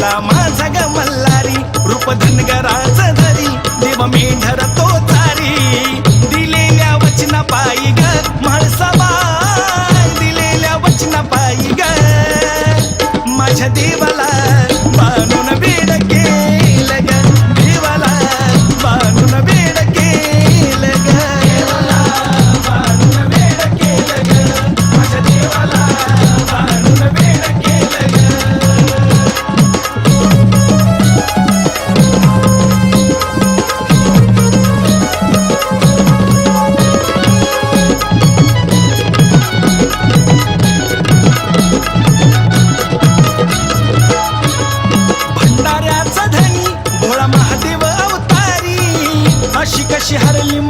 झाला माझा ग मल्हारी रूप धनगराच धरी देव मेंढर तो तारी. दिलेल्या वचना पायी ग म्हाळसाबा दिलेल्या वचना पायी ग माझ्या देवाला मानून बे हरली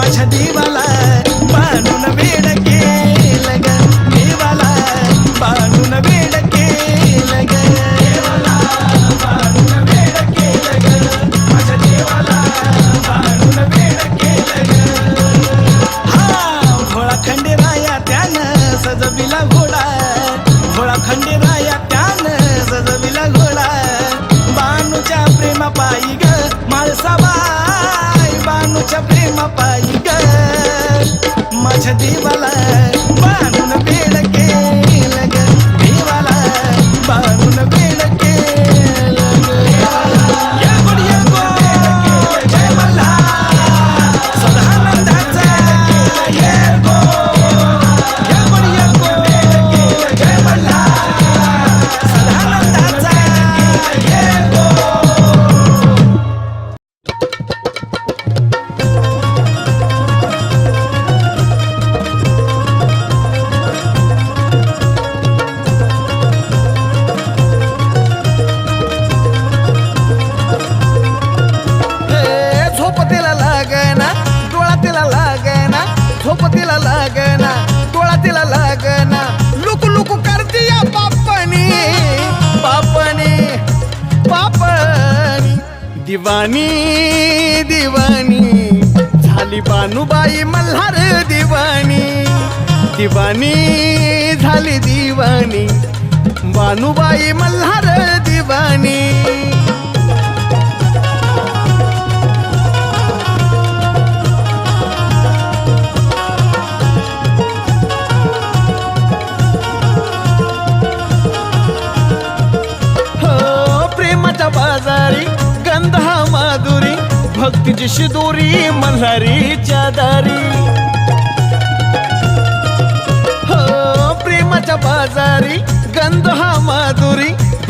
माझ्या देवाला बांधून वेड केलं ग. देवाला बांधून वेड केलं ग. 千地万蓝。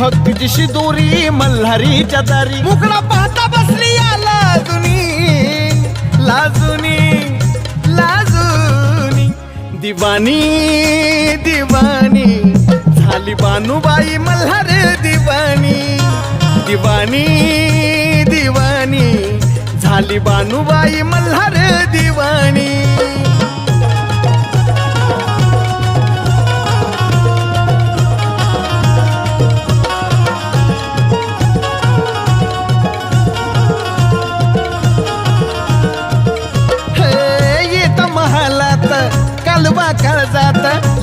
भक्तीची दोरी मल्हारीच्या दारी. मुकडा पाहता बसली या लाजुनी लाजुनी लाजुनी. दिवानी दिवानी झाली बानुबाई मल्हार दिवानी. दिवानी दिवानी झाली बानुबाई मल्हार दिवानी.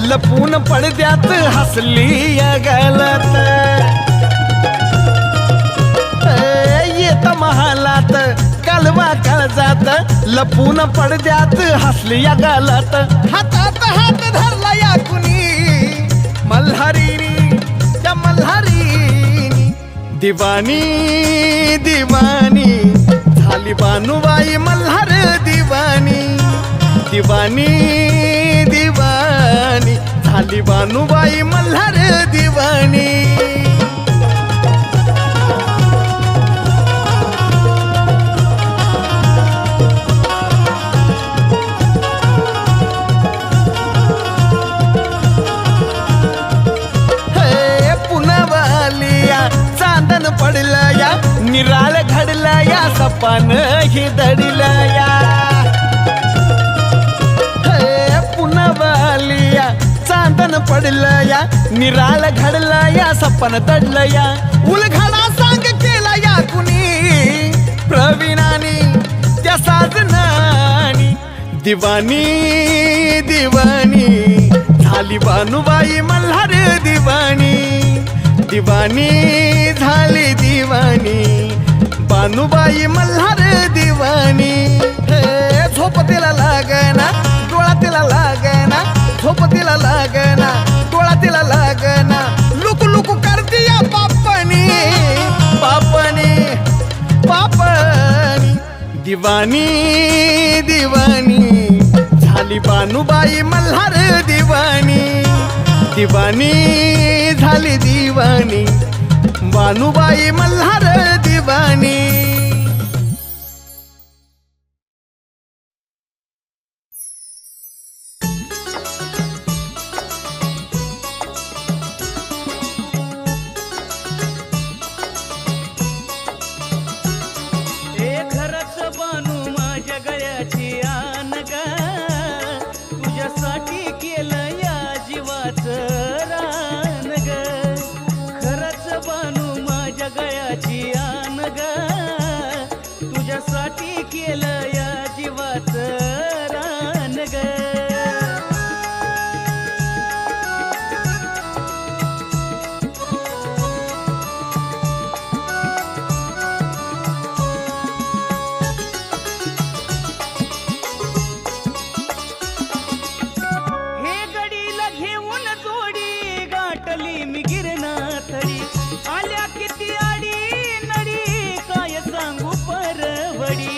लपून पडद्यात हसली गलत येत महालात कालवा काळजात लपून पडद्यात हसली या हातात हात धरला या कुणी मल्हारीनी त्या मल्हारीनी. दिवाणी दिवाणी झाली बानुबाई मल्हार दिवानी. दिवाणी दिवाणी झाली बानुबाई मल्हार दिवाणी. हे पडला या निराळ घडला या सपान ही दडला या पडलया पडलं या निराळ घडला या सपन दडलं या उलघडा सांग केला या कुणी प्रवीणानी त्या साजनानी दिवानी दिवानी. झाली बानुबाई मल्हार दिवानी. दिवानी झाली दिवानी. बानुबाई मल्हार दिवानी. झोप तिला लागना डोळा तिला लागना. झोप तिला लागना डोळा तिला लागना. लुक लुक करती या बापणी बापणी बापणी दिवाणी दिवाणी झाली बानुबाई मल्हार दिवाणी दिवाणी झाली दिवाणी बानुबाई मल्हार दिवाणी படி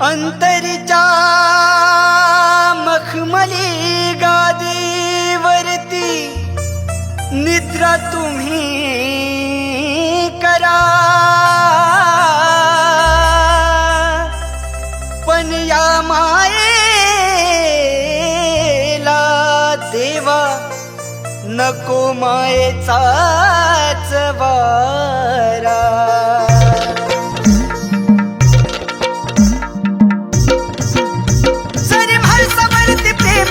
अंतरीच्या मखमली गादीवरती निद्रा तुम्ही करा. पण या मायेला देवा नको मायेचा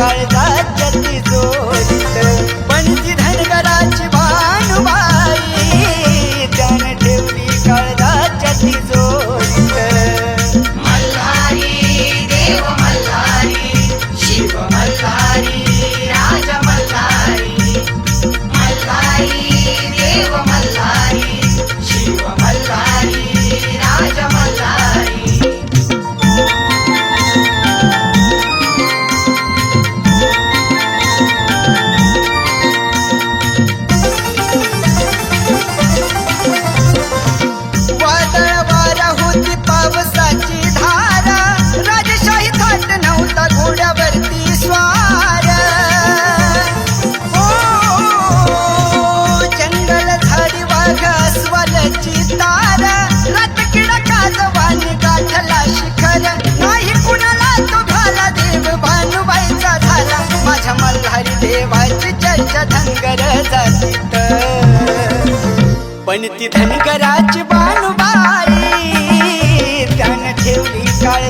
i kai da सिद्ध पण ती धनगराची बाणबाई त्यानं ठेवली काळ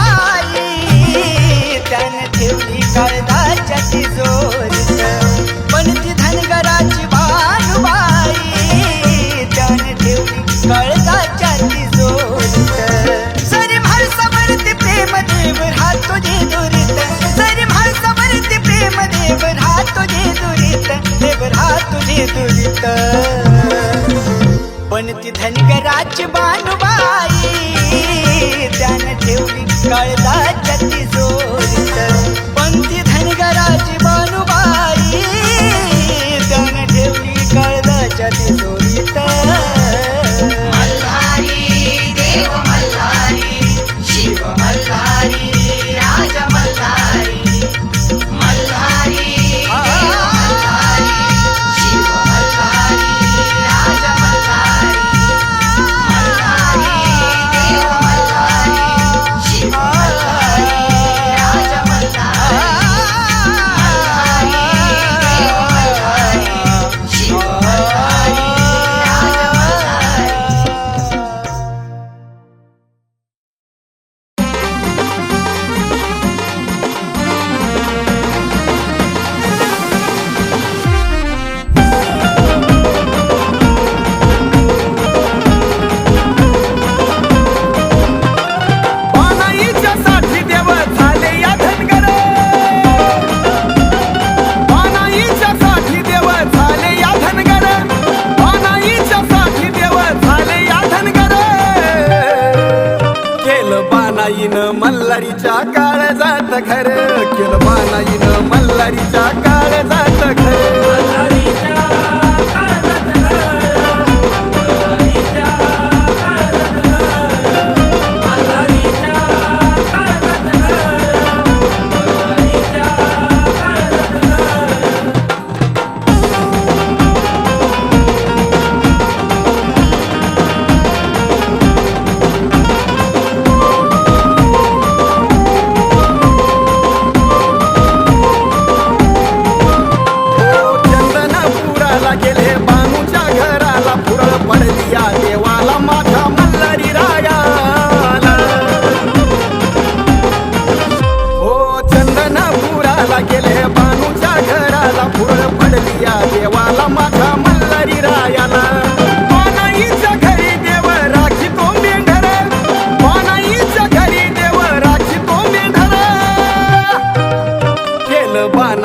दुलित पण ती धनगराची बाण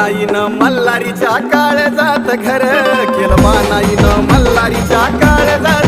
मानाईन मल्लारीच्या काळ जात घर. केलं मानाईन मल्लारीच्या काळ जात